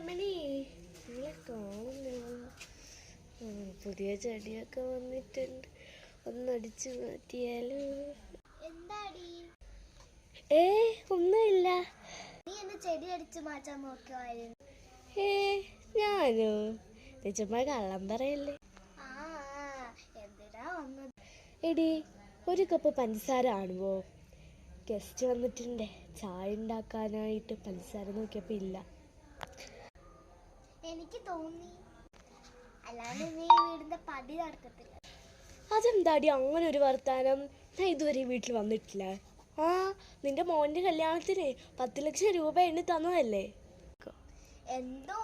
രമണി നിങ്ങളെ കാണുന്നില്ല പുതിയ ചെടിയൊക്കെ വന്നിട്ടുണ്ട്. ഒന്നടിച്ചു മാറ്റിയാലോ? എന്താടി? ഏ ഒന്നുമില്ല. നീ എന്നെ ചെടി അടിച്ചു മാറ്റാൻ നോക്കുമായിരുന്നു ഏ ഞാനോ? നീ ചുമ്മാ കള്ളം പറയല്ലേ? ആ എന്തിനാ വന്നത്? എടി ഒരു കപ്പ് പഞ്ചസാര ആണുവോ ഗസ്റ്റ് വന്നിട്ടുണ്ട്. ചായ ഉണ്ടാക്കാനായിട്ട് പഞ്ചസാര നോക്കിയപ്പോൾ ഇല്ല. എനിക്ക് തോന്നി. അല്ലാതെ നീ വീടിന്റെ പടി നടക്കത്തില്ല. അതെന്താടി അങ്ങനെ ഒരു വർത്താനം? ഞാൻ ഇതുവരെ വീട്ടിൽ വന്നിട്ടില്ല. ആ നിന്റെ മോന്റെ കല്യാണത്തിന് പത്ത് ലക്ഷം രൂപ എണ്ണി തന്നതല്ലേ? എന്തോ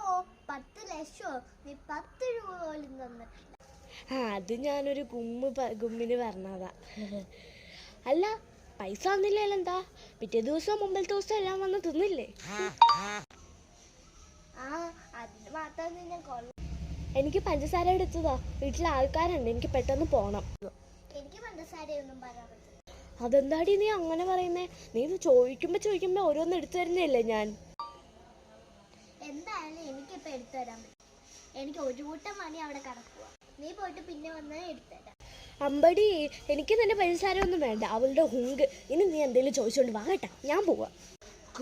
പത്ത് ലക്ഷോ? നീ പത്ത് രൂപ പോലും തന്നിട്ടില്ല. ആ അത് ഞാനൊരു ഗുമ്മ് ഗുമ്മിന് പറഞ്ഞതാ. അല്ല പൈസ തന്നില്ലല്ലോ എന്താ പിറ്റേ ദിവസം മുമ്പത്തെ ദിവസം എല്ലാം വന്ന് തിന്നില്ലേ ആ അതിന് മാത്രം നിന്നെ കൊള്ള എനിക്ക് പഞ്ചസാര എടുത്തതാ. വീട്ടിലെ ആൾക്കാരുണ്ട്. എനിക്ക് പെട്ടെന്ന് പോണം. എനിക്ക് പഞ്ചസാരയൊന്നും പറയാൻ പറ്റില്ല. അതെന്താടി നീ അങ്ങനെ പറയുന്നേ? നീ ഇത് ചോദിക്കുമ്പോ ചോദിക്കുമ്പോ ഓരോന്ന് എടുത്തു തരുന്നില്ലേ ഞാൻ? എന്തായാലും എനിക്കിപ്പോ എടുത്തു തരാൻ എനിക്ക് ഒരു കൂട്ടം മണി അവിടെ കിടക്കുക നീ പോയിട്ട് പിന്നെ വന്ന് അമ്പടി എനിക്ക് നിന്റെ പഞ്ചസാര ഒന്നും വേണ്ട. അവളുടെ ഹുങ്ക്. ഇനി നീ എന്തെങ്കിലും ചോദിച്ചോണ്ട് വാങ്ങട്ടെ ഞാൻ പോവാ.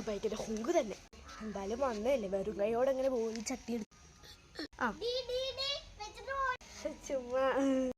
ഭയങ്കര ഹുങ്ക് തന്നെ. എന്തായാലും വന്നതല്ലേ. വെറും കൈയോടെ പോയി ചട്ടി എടുത്ത് ചുമ്മാ.